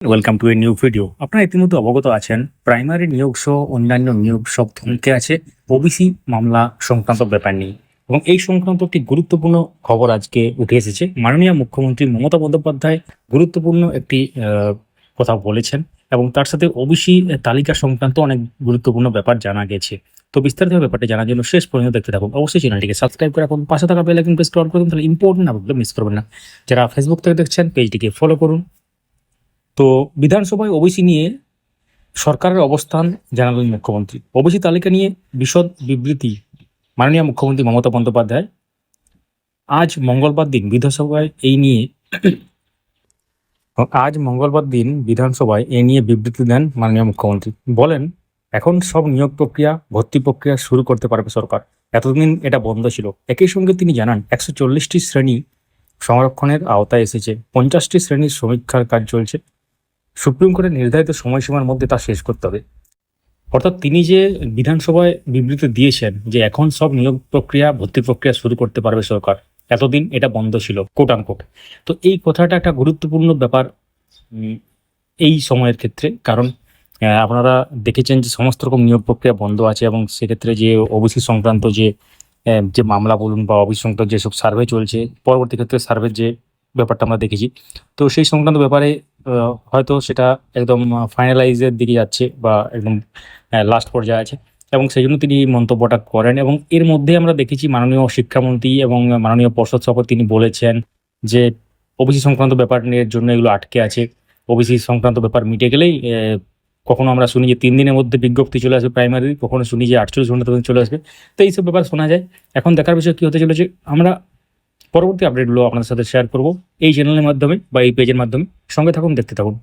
Welcome to a new video আপনারা ইতিমধ্যে অবগত আছেন প্রাইমারি নিয়োগ সহ অন্যান্য নিয়োগ সব থমকে আছে ওবিসি মামলা সংক্রান্ত ব্যাপার নিয়ে। এবং এই সংক্রান্ত একটি গুরুত্বপূর্ণ খবর আজকে উঠে এসেছে। মাননীয় মুখ্যমন্ত্রী মমতা বন্দ্যোপাধ্যায় গুরুত্বপূর্ণ একটি কথা বলেছেন এবং তার সাথে ওবিসি তালিকা সংক্রান্ত অনেক গুরুত্বপূর্ণ ব্যাপার জানা গেছে। তো বিস্তারিত ব্যাপারটা জানার জন্য শেষ পর্যন্ত দেখতে থাকুন। অবশ্যই চ্যানেলটিকে সাবস্ক্রাইব করে রাখুন। পাশে থাকা বেল আইকন প্রেস করুন তাহলে ইম্পর্টেন্ট আপডেট মিস করবেন না। যারা ফেসবুক থেকে দেখছেন পেজটিকে ফলো করুন। তো বিধানসভায় ওবিসি নিয়ে সরকারের অবস্থান জানালেন মুখ্যমন্ত্রী। ওবিসি তালিকা নিয়ে বিশদ বিবৃতি মাননীয় মুখ্যমন্ত্রী মমতা বন্দ্যোপাধ্যায়। আজ মঙ্গলবার দিন বিধানসভায় এই নিয়ে আজ মঙ্গলবার দিন বিধানসভায় এ নিয়ে বিবৃতি দেন মাননীয় মুখ্যমন্ত্রী। বলেন, এখন সব নিয়োগ প্রক্রিয়া, ভর্তি প্রক্রিয়া শুরু করতে পারবে সরকার। এতদিন এটা বন্ধ ছিল। একই সঙ্গে তিনি জানান, একশো চল্লিশটি শ্রেণি সংরক্ষণের আওতায় এসেছে। পঞ্চাশটি শ্রেণির সমীক্ষার কাজ চলছে। সুপ্রিম কোর্টের নির্ধারিত সময়সীমার মধ্যে তা শেষ করতে হবে। অর্থাৎ তিনি যে বিধানসভায় বিবৃতি দিয়েছেন যে এখন সব নিয়োগ প্রক্রিয়া, ভর্তি প্রক্রিয়া শুরু করতে পারবে সরকার, এতদিন এটা বন্ধ ছিল কোট আনকোট তো এই কথাটা একটা গুরুত্বপূর্ণ ব্যাপার এই সময়ের ক্ষেত্রে। কারণ আপনারা দেখেছেন যে সমস্ত রকম নিয়োগ প্রক্রিয়া বন্ধ আছে এবং সেক্ষেত্রে যে ওবিসি সংক্রান্ত যে যে মামলা বলুন বা ওবিসি সংক্রান্ত যেসব সার্ভে চলছে, পরবর্তী ক্ষেত্রে সার্ভের যে ব্যাপারটা আমরা দেখেছি, তো সেই সংক্রান্ত ব্যাপারে হয়তো সেটা একদম ফাইনালাইজের দিকে যাচ্ছে বা একদম লাস্ট পর্যায়ে আছে। এবং সেই জন্য তিনি মন্তব্যটা করেন এবং এর মধ্যে আমরা দেখেছি মাননীয় শিক্ষামন্ত্রী এবং মাননীয় পর্ষদ সভা তিনি বলেছেন যে ওবিসি সংক্রান্ত ব্যাপার নিয়ে জন্য এগুলো আটকে আছে। ওবিসি সংক্রান্ত ব্যাপার মিটে গেলেই কখনো আমরা শুনি যে তিন দিনের মধ্যে বিজ্ঞপ্তি চলে আসবে প্রাইমারি কখনো শুনি যে আটচল্লিশ ঘণ্টার মধ্যে চলে আসবে। তো এইসব ব্যাপার শোনা যায়। এখন দেখার বিষয় কী হতে চলেছে? আমরা পরবর্তী আপডেটগুলো আপনাদের সাথে শেয়ার করব এই চ্যানেলের মাধ্যমে বা এই পেজের মাধ্যমে। সঙ্গে থাকুন, দেখতে থাকুন।